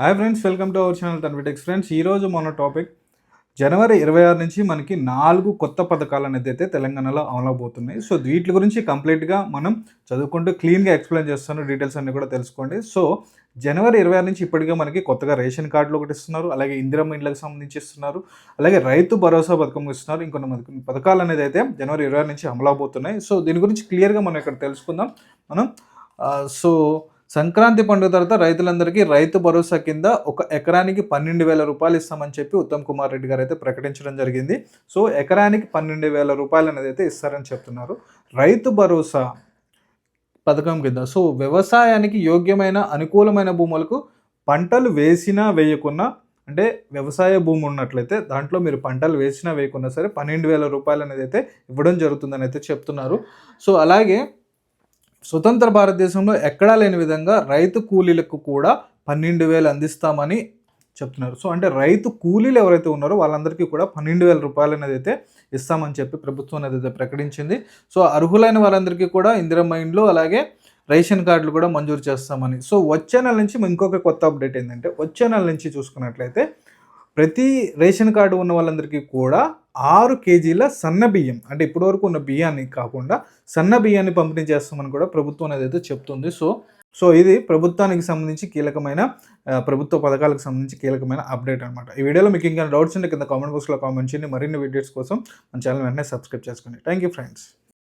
Hi friends welcome to our channel Tanvitex friends ఈరోజు మన topic జనవరి ఇరవై ఆరు నుంచి మనకి నాలుగు కొత్త పథకాలు అనేది అయితే తెలంగాణలో అమలవబోతున్నాయి. సో వీటి గురించి కంప్లీట్గా మనం చదువుకుంటూ క్లీన్గా ఎక్స్ప్లెయిన్ చేస్తాను డీటెయిల్స్ అన్ని కూడా తెలుసుకోండి. సో జనవరి ఇరవై ఆరు నుంచి ఇప్పటికే మనకి కొత్తగా రేషన్ కార్డులు ఒకటి ఇస్తున్నారు అలాగే ఇందిరమ్మ ఇండ్లకు సంబంధించి ఇస్తున్నారు అలాగే రైతు భరోసా పథకం ఇస్తున్నారు. ఇంకొన్ని మనకి పథకాలు అనేది అయితే జనవరి ఇరవై ఆరు నుంచి అమలవబోతున్నాయి. సో దీని గురించి క్లియర్గా మనం ఇక్కడ తెలుసుకుందాం. మనం సో సంక్రాంతి పండుగ తర్వాత రైతులందరికీ రైతు భరోసా కింద ఒక ఎకరానికి పన్నెండు వేల రూపాయలు ఇస్తామని చెప్పి ఉత్తమ్ కుమార్ రెడ్డి గారు అయితే ప్రకటించడం జరిగింది. సో ఎకరానికి పన్నెండు వేల రూపాయలు అనేది అయితే ఇస్తారని చెప్తున్నారు. రైతు భరోసా పథకం కింద. సో వ్యవసాయానికి యోగ్యమైన అనుకూలమైన భూములకు పంటలు వేసినా వేయకున్నా అంటే వ్యవసాయ భూమి ఉన్నట్లయితే దాంట్లో మీరు పంటలు వేసినా వేయకున్నా సరే పన్నెండు వేల రూపాయలు అనేది అయితే ఇవ్వడం జరుగుతుందని అయితే చెప్తున్నారు. సో అలాగే స్వతంత్ర భారతదేశంలో ఎక్కడా లేని విధంగా రైతు కూలీలకు కూడా పన్నెండు వేలు అందిస్తామని చెప్తున్నారు. సో అంటే రైతు కూలీలు ఎవరైతే ఉన్నారో వాళ్ళందరికీ కూడా పన్నెండు వేల రూపాయలు అనేది అయితే ఇస్తామని చెప్పి ప్రభుత్వం అనేది అయితే ప్రకటించింది. సో అర్హులైన వాళ్ళందరికీ కూడా ఇందిరమ్మ ఇండ్లు అలాగే రేషన్ కార్డులు కూడా మంజూరు చేస్తామని. సో వచ్చే నెల నుంచి ఇంకొక కొత్త అప్డేట్ ఏంటంటే వచ్చే నెల నుంచి చూసుకున్నట్లయితే ప్రతి రేషన్ కార్డు ఉన్న వాళ్ళందరికీ కూడా ఆరు కేజీల సన్న బియ్యం అంటే ఇప్పటివరకు ఉన్న బియ్యాన్ని కాకుండా సన్న బియ్యాన్ని పంపిణీ చేస్తామని కూడా ప్రభుత్వం అనేది అయితే చెప్తుంది. సో సో ఇది ప్రభుత్వానికి సంబంధించి కీలకమైన ప్రభుత్వ పథకాలకు సంబంధించి కీలకమైన అప్డేట్ అనమాట ఈ వీడియోలో మీకు ఇంకా డౌట్స్ ఉంటే కింద కామెంట్ బాక్స్లో కామెంట్ చేయండి. మరిన్ని వీడియోస్ కోసం మన ఛానల్ వెంటనే సబ్స్క్రైబ్ చేసుకోండి. Thank you friends.